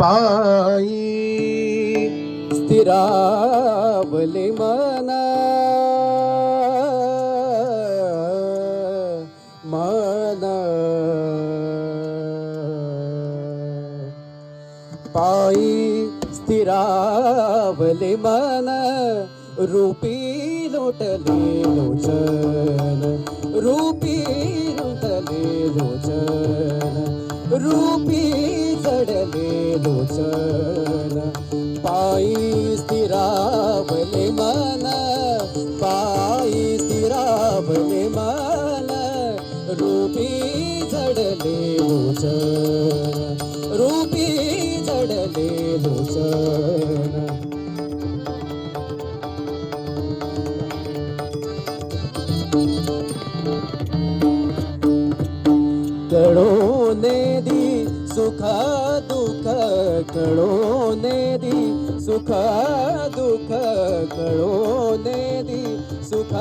पायी स्थिरावले मना मना स्थिरावले मन रूपी लोटले लोचन रूपी लोटले लोचन रूपी चढले लोचन. पायी स्थिरावले मन पायी स्थिरावले मन रूपी चढले लोचन रूपी चढले लोचन. कळो नेदी सुख दुःख नेदी सुख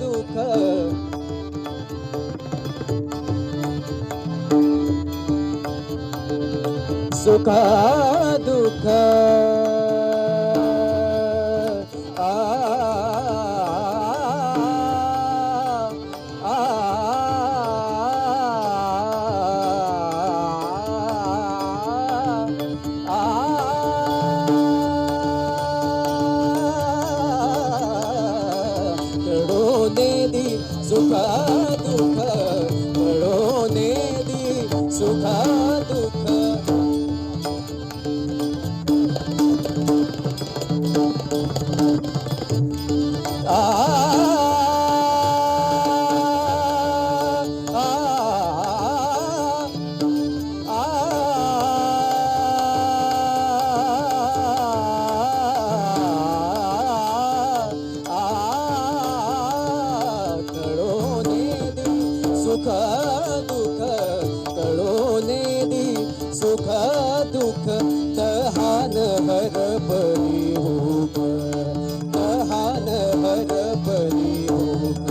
दुःख। सुख दुःख सुख सुख दुःख कळोने दी सुख दुःख तहान हरपली होक. तहान हरपली होक.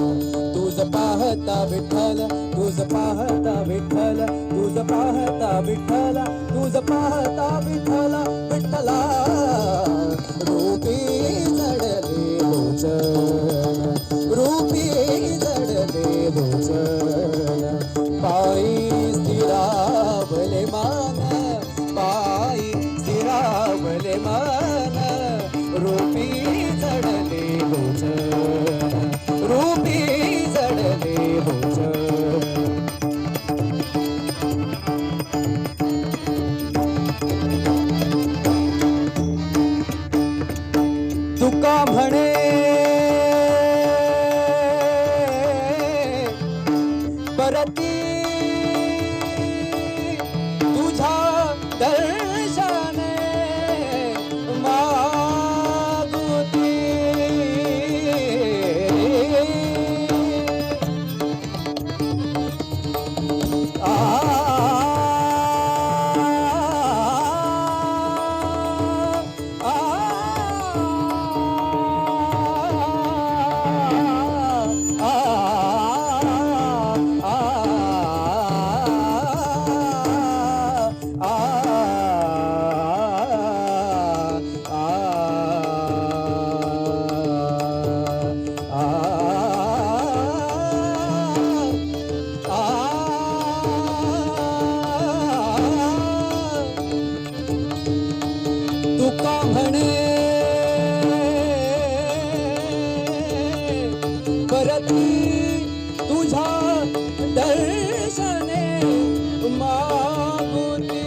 तुझ पाहता विठ्ठल तुझ पाहता विठ्ठल तुझ पाहता विठ्ठल तुझ पाहता रूपी जडले लोचन रूपी जडले लोचन तुका म्हणे परती तुझा दर्शने मागुती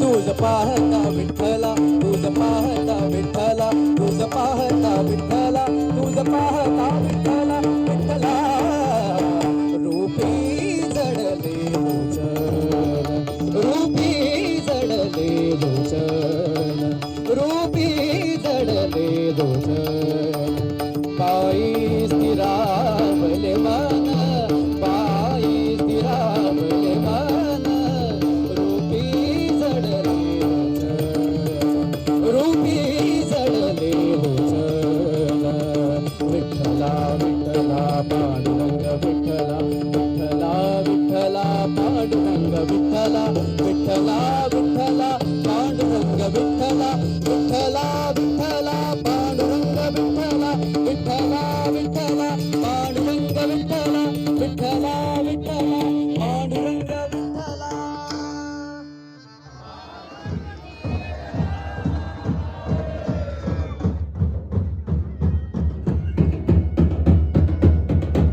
तुझ पाहता विठ्ठला तुझ पाहता विठ्ठला तुझ पाहता विठ्ठला तुझ पाहता विठ्ठला विठ्ठला. रूपी जडले तुझ रूपी जडले तुझ दोन पायी स्थिरावले मान पायी स्थिरावले मान रूपी चढले रूपी चढले होत विठ्ठला विठ्ठला पांडुरंग विठ्ठला विठ्ठला विठ्ठला पांडुरंग विठ्ठला विठ्ठला